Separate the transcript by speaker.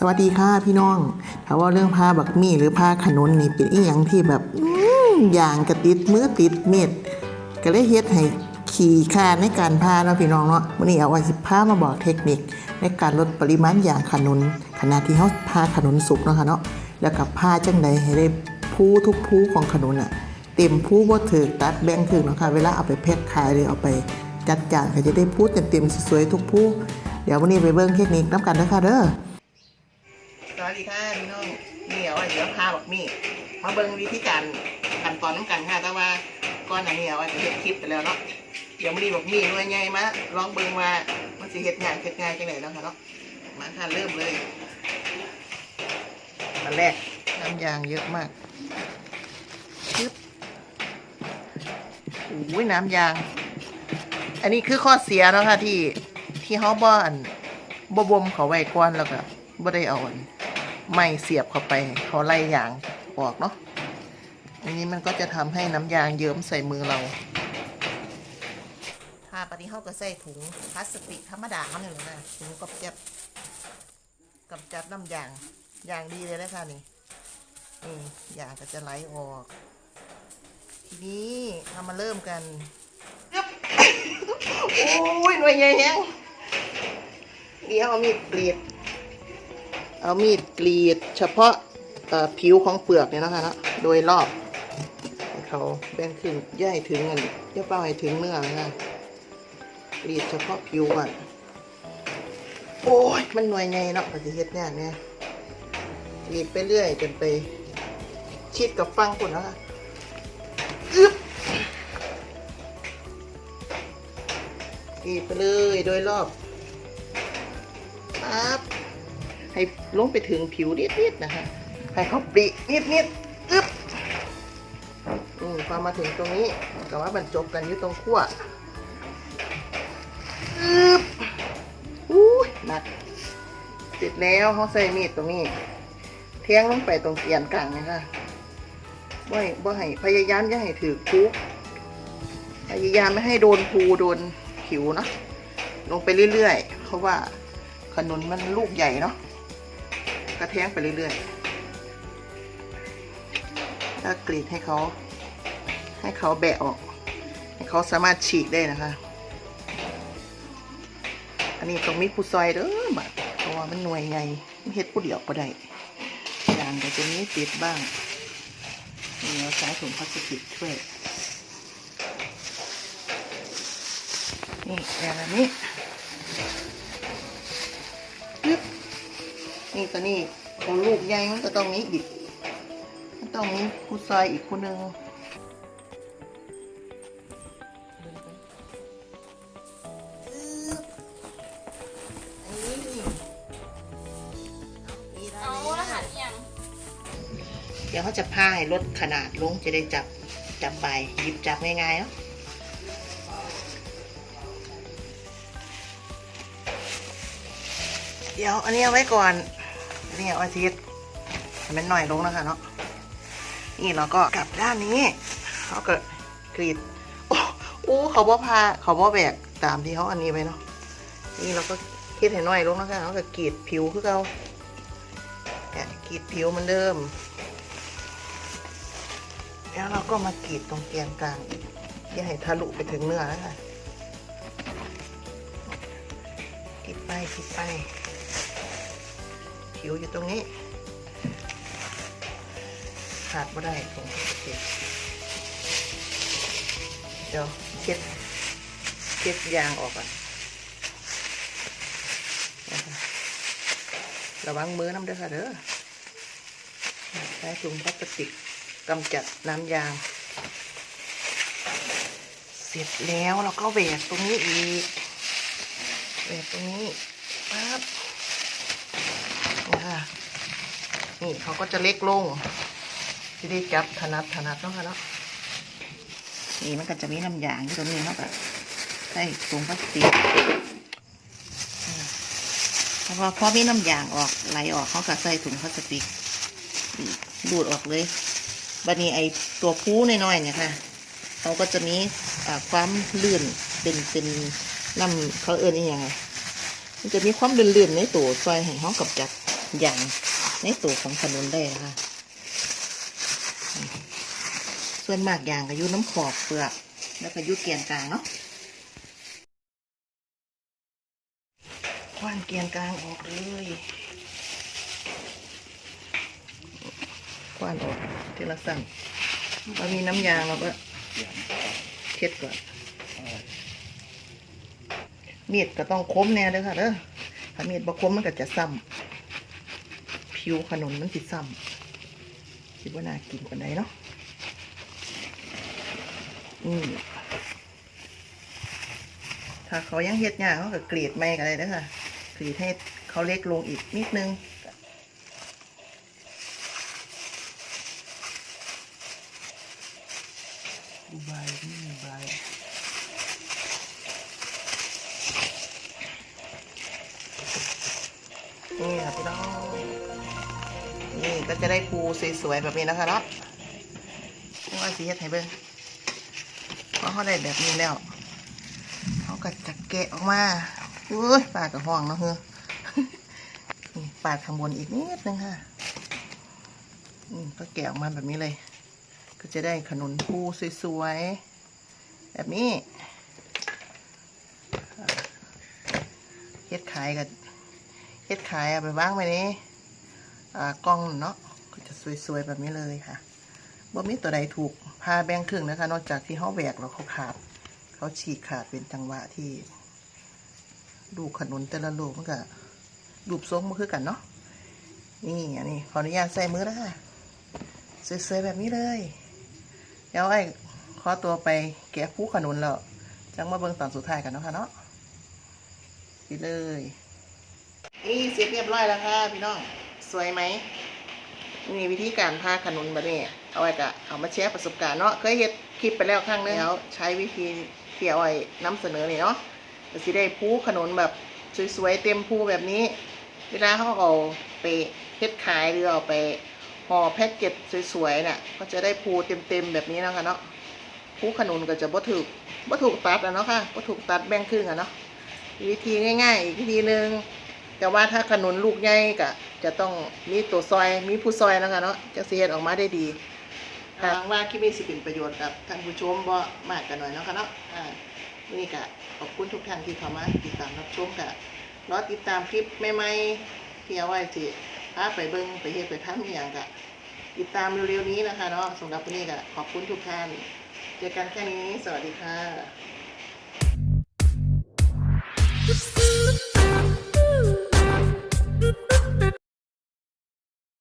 Speaker 1: สวัสดีค่ะพี่น้องถ้าว่าเรื่องผ้าบักมี่หรือผ้าขนุนนี่เป็นอีหยังที่แบบอื้ออย่างกระติดมือติดเม็ดก็เลยเฮ็ดให้ขี่ค่าในการผ้าเนาะพี่น้องเนาะวันนี้เอาไว้สิผ้ามาบอกเทคนิค ในการลดปริมาณอย่างขนุนขณะที่เฮาผ้าขนุนสุกเนาะค่ะเนาะแล้วกับผ้าจังใดให้ได้ผู้ทุกผู้ของขนุนอะเต็มผู้บ่ถือตัดแบ่งถึงเนาะค่ะเวลาเอาไปแพ็คขายหรือเอาไปจัดจานก็จะได้ผู้เต็มๆสวยๆทุกผู้เดี๋ยววันนี้ไปเบิ่งเทคนิคนํกันเด้อค่ะเด้อส วัสดีค่ะพี่น้องนี่เอาไว้เดี๋ยวพาบอกมี่มาเบิ่งวิธีการขั้นตอนน้ำกันค่ะแต่ว่าก่อนหน้านี้เอาไว้จะเฮ็ดคลิปไปแล้วเนาะเดี๋ยวมื้อนี้บอกมี่หน่วยใหญ่มาลองเบิ่งว่ามันสิเฮ็ดงานเฮ็ดงานจังไดเนาะค่ะเนาะมาค่ะเริ่มเลยอันแรกน้ำยางเยอะมากชึบโอ้ยน้ำยาง อันนี้คือข้อเสียเนาะค่ะที่ที่เฮาบ่อันบ่บ่มเขาไว้ก่อนแล้วก็บ่ได้เอาอัน ไม้เสียบเข้าไปเขาไล่ยางออกเนาะอันนี้มันก็จะทำให้น้ำยางเยิ้มใส่มือเราถ้าปฏิเฮาก็ใส่ถุงพลาสติกธรรมดาเขาเนี่ยเลยนะถุงกับจับกับจับน้ำยางยางดีเลยนะคะนี่นี่ยางก็จะไหลออก ทีนี้เรามาเริ่มกันโอ้ยหน่วยใหญ่แฮงเดี๋ยวเอามีดกรีด เอามีดกรีดเฉพาะผิวของเปลือกเนี่ยนะคะนะโดยรอบเขาแบ่งขึ้นย่าให้ถึงอันย่าเป้าให้ถึงเนื้อนะกรีดเฉพาะผิวก่อนโอ้ยมันหน่วยใหญ่เนาะปฏิเฮ็ดเนี่ยเนี่ยกรีดไปเรื่อยจนไป ชิดกับฟังคนนะคะอึ๊บกรีดไปเลยโดยรอบปั๊บ ให้ลงไปถึงผิวนิดๆนะคะ ให้เขาปรินิดๆอึ๊บอืมพอมาถึงตรงนี้ก็ว่าบรรจบกันอยู่ตรงขั้วอึ๊บอุ้หนักเสร็จแล้วเขาใส่มีดตรงนี้เทียงลงไปตรงเตียนกลางนะคะบ่ให้บ่ให้พยายามอย่าให้ถือคุกพยายามไม่ให้โดนภูโดนผิวเนาะลงไปเรื่อยๆ เพราะว่าขนุนมันลูกใหญ่เนาะ กระแทงไปเรื่อยๆแล้วกรีดให้เขา ให้เขาแบะออก ให้เขาสามารถฉีกได้นะคะ อันนี้ต้องมีผู้ซอยเด้อบัดเพราะว่ามันหน่วยใหญ่เฮ็ดผู้เดียวก็ได้ยางก็จะมีติดบ้างนี่เราใช้ถุงพลาสติกช่วย นี่แบบนี้ นี่ตัวนี้ของลูกใหญ่มันก็ต้องมีอีกมันต้องมีผู้ชายอีกคนหนึ่งเอา
Speaker 2: อา
Speaker 1: หา
Speaker 2: รยัง
Speaker 1: เดี๋ยวเขาจะพาให้ลดขนาดลงจะได้จับจับใบหยิบจับง่ายๆเนาะเดี๋ยวอันนี้เอาไว้ก่อน นนี้เอาทิตย์ให้มันหน่อยลงนะคะเนาะนี่เราก็กลับด้านนี้เขาก็กรีดโอ้โอ้เขาบ่พาเขาบ่แบกตามที่เขาอันนี้ไปเนาะนี่เราก็คิดให้หน่อยลงนะคะเขาก็กรีดผิวคือเขาเนี่ยกรีดผิวเหมันเดิม แล้วเราก็มากรีดตรงเกียงกลางอีกอย่าให้ทะลุไปถึงเนื้อนะคะกรีดไปกรีดไป ผิวอยู่ตรงนี้ขาดไม่ได้ตรงนี้เดี๋ยวเช็ดเช็ดยางออกก่อนระวังมือน้ำเด้อค่ะเด้อใช้ถุงพลาสติกกำจัดน้ำยาง เสร็จแล้วเราก็แหวกตรงนี้อีกแหวกตรงนี้ปั๊บ นะคะ นี่เขาก็จะเล็กลงที่ได้จับถนัดถนัดเนาะค่ะเนาะนี่มันก็จะมีน้ำยางอยู่ตรงนี้เนาะค่ะใส่ถุงพลาสติกพราะว่าพอมีน้ำยางออกไหลออกเขาก็ใส่ถุงพลาสติกดูดออกเลยบัดนี้ไอตัวพูน้อยๆเนี่ยค่ะเขาก็จะมีความลื่นเป็นเป็นน้ำเขาเอิญอีกอย่างไงมันจะมีความลื่นๆในตัวซอยให้เขากับจัดอย่าง ในตัวของขนุนได้นะคะ ส่วนมากอย่างก็ยู่น้ำขอบเปลือก แล้วก็ยู่เกียนกลางเนาะคว้านเกียนกลางออกเลยคว้านออกทีละสั่นพอมีน้ำยางเราก็เช็ดก่อน มีดก็ต้องคมแน่เด้อค่ะเด้อถ้ามีดบ่คมมันก็จะซ้ำ ผิวขนมมันสิซ้ำคิดว่าน่ากินปานใดเนาะอืมถ้าเขายังเฮ็ดยากเขาก็กรีดไม่กันเลยเด้ค่ะกรีดให้เขาเล็กลงอีกนิดนึง
Speaker 2: ดูใบนี่ใบ
Speaker 1: นี่ก็จะได้ปูสวยๆแบบนี้นะคะเนาะว่าสีเฮ็ดให้เบิ่งเพราะเขาได้แบบนี้แล้วเขาก็จะแกะออกมาอุ้ยปลากระห้องเนาะเฮ้อปาดข้างบนอีกนิดนึงค่ะอืมก็แกะออกมาแบบนี้เลย ก็จะได้ขนุนปูสวยๆแบบนี้เฮ็ดขายกันเฮ็ดขายเอาไปวางไว้นี้อ่ กล้องเนาะก็จะสวยๆแบบนี้เลยค่ะบ่มีตัวใดถูกพาแบ่งครึ่งนะคะ นอกจากที่เขาแหวกแล้วเขาขาด เขาฉีกขาดเป็นจังหวะที่ลูขนุนแต่ละลูกมันก็รูปทรงมันคือกันเนาะนี่อันนี้ขออนุญาตใส่มือแล้วค่ะสวยๆแบบนี้เลย เดี๋ยวไอ้ขอตัวไปแกะผู้ขนุนแล้วจังมาเบิ่งตอนสุดท้ายกันเนาะค่ะเนาะไปเลยนี่เสร็จเรียบร้อยแล้วค่ะพี่น้อง สวยไหมนี่วิธีการพาขนุนแบบนี้เอาไว้กะเอามาแชร์ประสบการณ์เนาะเคยเห็ดคลิปไปแล้วครั้งนึงแล้วใช้วิธีเที่เอาไว้นำเสนอเนี่เนาะก็สิได้พูขนุนแบบสวยๆเต็มพูแบบนี้ เวลาเขาเอาไปเฮ็ดขายหรือเอาไปห่อแพ็กเกจสวยๆเนี่ยก็จะได้พูเต็มๆแบบนี้นะคะเนาะพูขนุนก็จะบ่ถูกบ่ถูกตัดอะเนาะค่ะบ่ถูกตัดแบ่งครึ่งอะเนาะวิธีง่ายๆอีกวิธีหนึ่งแต่ว่าถ้าขนุนลูกใหญ่ก็ จะต้องมีตัวซอยมีผู้ซอยนะคะเนาะจะเสียดออกมาได้ดีหวังว่าคลิปนี้สิเป็นประโยชน์กับท่านผู้ชมบ่มากกันหน่อยเนาะค่ะเนาะอ่านี่ก็ขอบคุณทุกท่านที่เข้ามาติดตามรับชมกะรอติดตามคลิปใหม่ๆที่เอาไว้สิพาไปเบิ่งไปเฮ็ดไปทำอหย่างกะติดตามเร็วๆนี้นะคะเนาะสำหรับวันนี้ก็ขอบคุณทุกท่านเจอกันแค่นี้สวัสดีค่ะ